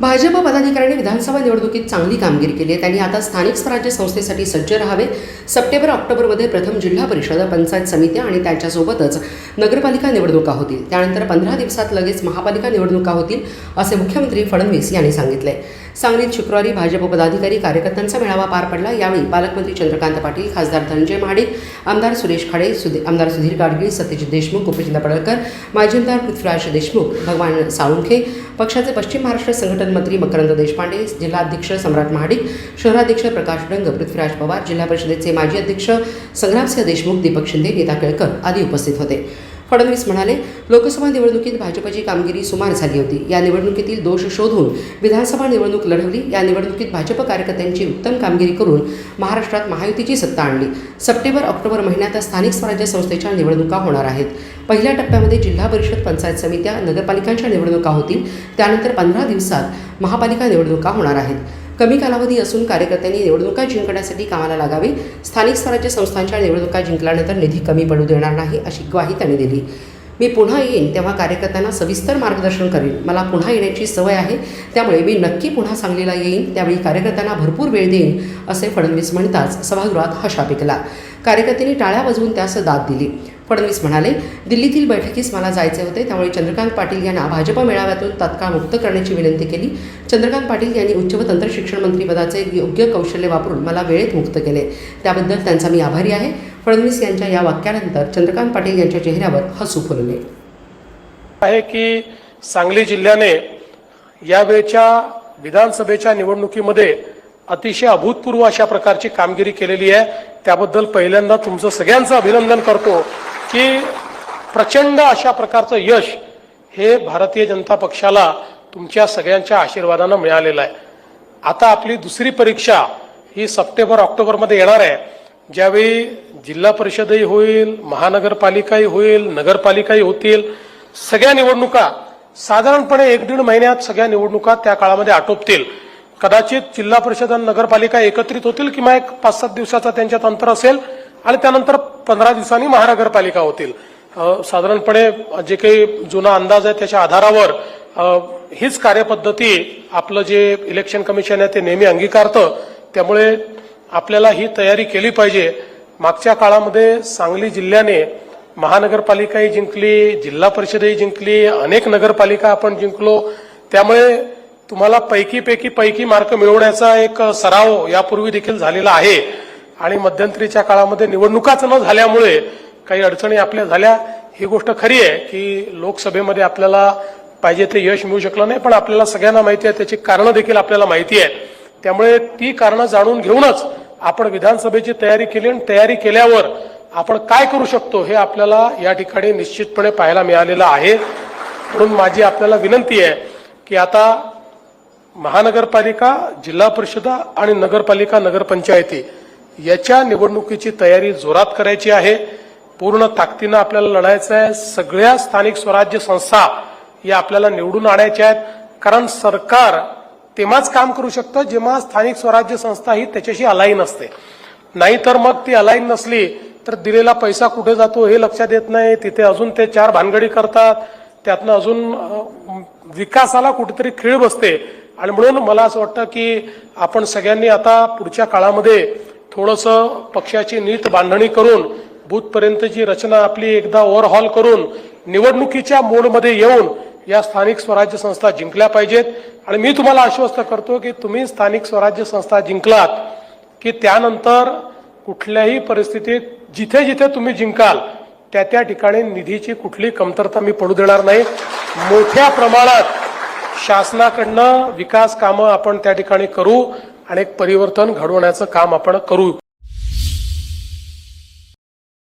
भाजप पदाधिकाऱ्यांनी विधानसभा निवडणुकीत चांगली कामगिरी केली आहे. त्यांनी आता स्थानिक स्वराज्य संस्थेसाठी सज्ज राहावे. सप्टेंबर ऑक्टोबरमध्ये प्रथम जिल्हा परिषद पंचायत समित्या आणि त्याच्यासोबतच नगरपालिका निवडणुका होतील. त्यानंतर पंधरा दिवसात लगेच महापालिका निवडणुका होतील असे मुख्यमंत्री फडणवीस यांनी सांगितले. सांगलीत शुक्रवारी भाजप पदाधिकारी कार्यकर्त्यांचा मेळावा पार पडला. यावेळी पालकमंत्री चंद्रकांत पाटील खासदार धनंजय महाडिक आमदार सुरेश खाडे सुधीर आमदार सुधीर गाडगीळ सत्यजित देशमुख गोपीचंद पडळकर माजी आमदार पृथ्वीराज देशमुख भगवान साळुंखे पक्षाचे पश्चिम महाराष्ट्र संघटन मंत्री मकरंद देशपांडे जिल्हाध्यक्ष सम्राट महाडिक शहराध्यक्ष प्रकाश डंग पृथ्वीराज पवार जिल्हा परिषदेचे माजी अध्यक्ष संग्रामसिंह देशमुख दीपक शिंदे नेता केळकर आदी उपस्थित होते. फडणवीस म्हणाले लोकसभा निवडणुकीत भाजपची कामगिरी सुमार झाली होती. या निवडणुकीतील दोष शोधून विधानसभा निवडणूक लढवली. या निवडणुकीत भाजप कार्यकर्त्यांची उत्तम कामगिरी करून महाराष्ट्रात महायुतीची सत्ता आणली. सप्टेंबर ऑक्टोबर महिन्यात स्थानिक स्वराज्य संस्थेच्या निवडणुका होणार आहेत. पहिल्या टप्प्यामध्ये जिल्हा परिषद पंचायत समित्या नगरपालिकांच्या निवडणुका होतील. त्यानंतर पंधरा दिवसात महापालिका निवडणुका होणार आहेत. कमी कालावधी असून कार्यकर्त्यांनी निवडणुका जिंकण्यासाठी कामाला लागावे. स्थानिक स्वराज्य संस्थांच्या निवडणुका जिंकल्यानंतर निधी कमी पडू देणार नाही अशी ग्वाही त्यांनी दिली. मी पुन्हा येईन तेव्हा कार्यकर्त्यांना सविस्तर मार्गदर्शन करेन. मला पुन्हा येण्याची सवय आहे त्यामुळे मी नक्की पुन्हा सांगलीला येईन त्यावेळी कार्यकर्त्यांना भरपूर वेळ देईन असे फडणवीस म्हणताच सभागृहात हशा पिकला कार्यकर्त्यांनी टाळ्या वाजवून त्यास दाद दिली. फडणवीस म्हणाले दिल्लीतील बैठकीस मला जायचे होते त्यामुळे चंद्रकांत पाटील यांना भाजपा मेळाव्यातून तात्काळ मुक्त करण्याची विनंती केली. चंद्रकांत पाटील यांनी उच्च व तंत्रशिक्षण मंत्रीपदाचे योग्य कौशल्य वापरून मला वेळेत मुक्त केले. त्याबद्दल त्यांचा मी आभारी आहे. फडणवीस यांच्या या वाक्यानंतर चंद्रकांत पाटील यांच्या चेहऱ्यावर हसू फुलले. आहे की सांगली जिल्ह्याने यावेळच्या विधानसभेच्या निवडणुकीमध्ये अतिशय अभूतपूर्व अशा प्रकारची कामगिरी केलेली आहे. त्याबद्दल पहिल्यांदा तुमचं सगळ्यांचं अभिनंदन करतो. की प्रचंड अशा प्रकारचं यश हे भारतीय जनता पक्षाला तुमच्या सगळ्यांच्या आशीर्वादानं मिळालेलं आहे. आता आपली दुसरी परीक्षा ही सप्टेंबर ऑक्टोबरमध्ये येणार आहे. ज्यावेळी जिल्हा परिषदही होईल महानगरपालिकाही होईल नगरपालिकाही होतील सगळ्या निवडणुका साधारणपणे एक दीड महिन्यात सगळ्या निवडणुका त्या काळामध्ये आटोपतील. कदाचित जिल्हा परिषद आणि नगरपालिका एकत्रित होतील किंवा एक पाच सात दिवसाचा त्यांच्यात अंतर असेल. आणि त्यानंतर पंधरा दिवसांनी महानगरपालिका होतील. साधारणपणे जे काही जुना अंदाज आहे त्याच्या आधारावर हीच कार्यपद्धती आपलं जे इलेक्शन कमिशन आहे ते नेहमी अंगीकारतं. त्यामुळे आपल्याला ही तयारी केली पाहिजे. मागच्या काळामध्ये सांगली जिल्ह्याने महानगरपालिकाही जिंकली जिल्हा परिषदही जिंकली अनेक नगरपालिका आपण जिंकलो. त्यामुळे तुम्हाला पैकीपैकी पैकी मार्क मिळवण्याचा एक सराव यापूर्वी देखील झालेला आहे. आणि मध्यंतरीच्या काळामध्ये निवडणुकाच न झाल्यामुळे काही अडचणी आपल्या झाल्या. ही गोष्ट खरी आहे की लोकसभेमध्ये आपल्याला पाहिजे ते यश मिळू शकलं नाही पण आपल्याला सगळ्यांना माहिती आहे त्याची कारणं देखील आपल्याला माहिती आहे त्यामुळे ती कारणं जाणून घेऊनच आपण विधानसभेची तयारी केली आणि तयारी केल्यावर आपण काय करू शकतो हे आपल्याला या ठिकाणी निश्चितपणे पाहायला मिळालेलं आहे. म्हणून माझी आपल्याला विनंती आहे की आता महानगरपालिका जिल्हा परिषद आणि नगरपालिका नगरपंचायती याच्या निवडणुकीची तयारी जोरात करायची आहे. पूर्ण ताकदीनं आपल्याला लढायचं आहे. सगळ्या स्थानिक स्वराज्य संस्था या आपल्याला निवडून आणायच्या आहेत. कारण सरकार तेव्हाच काम करू शकतं जेव्हा स्थानिक स्वराज्य संस्था ही त्याच्याशी अलाईन असते. नाहीतर मग ती अलाईन नसली तर दिलेला पैसा कुठे जातो हे लक्षात येत नाही. तिथे अजून ते चार भानगडी करतात. त्यातनं अजून विकासाला कुठेतरी खीळ बसते. आणि म्हणून मला असं वाटतं की आपण सगळ्यांनी आता पुढच्या काळामध्ये थोडंसं पक्षाची नीट बांधणी करून बूथपर्यंतची रचना आपली एकदा ओव्हरहॉल करून निवडणुकीच्या मोडमध्ये येऊन या स्थानिक स्वराज्य संस्था जिंकल्या पाहिजेत. आणि मी तुम्हाला आश्वस्त करतो की तुम्ही स्थानिक स्वराज्य संस्था जिंकलात की त्यानंतर कुठल्याही परिस्थितीत जिथे जिथे तुम्ही जिंकाल त्या त्या ठिकाणी निधीची कुठली कमतरता मी पडू देणार नाही. मोठ्या प्रमाणात शासनाकडनं विकास कामं आपण त्या ठिकाणी करू. आणि एक परिवर्तन घडवण्याचं काम आपण करू.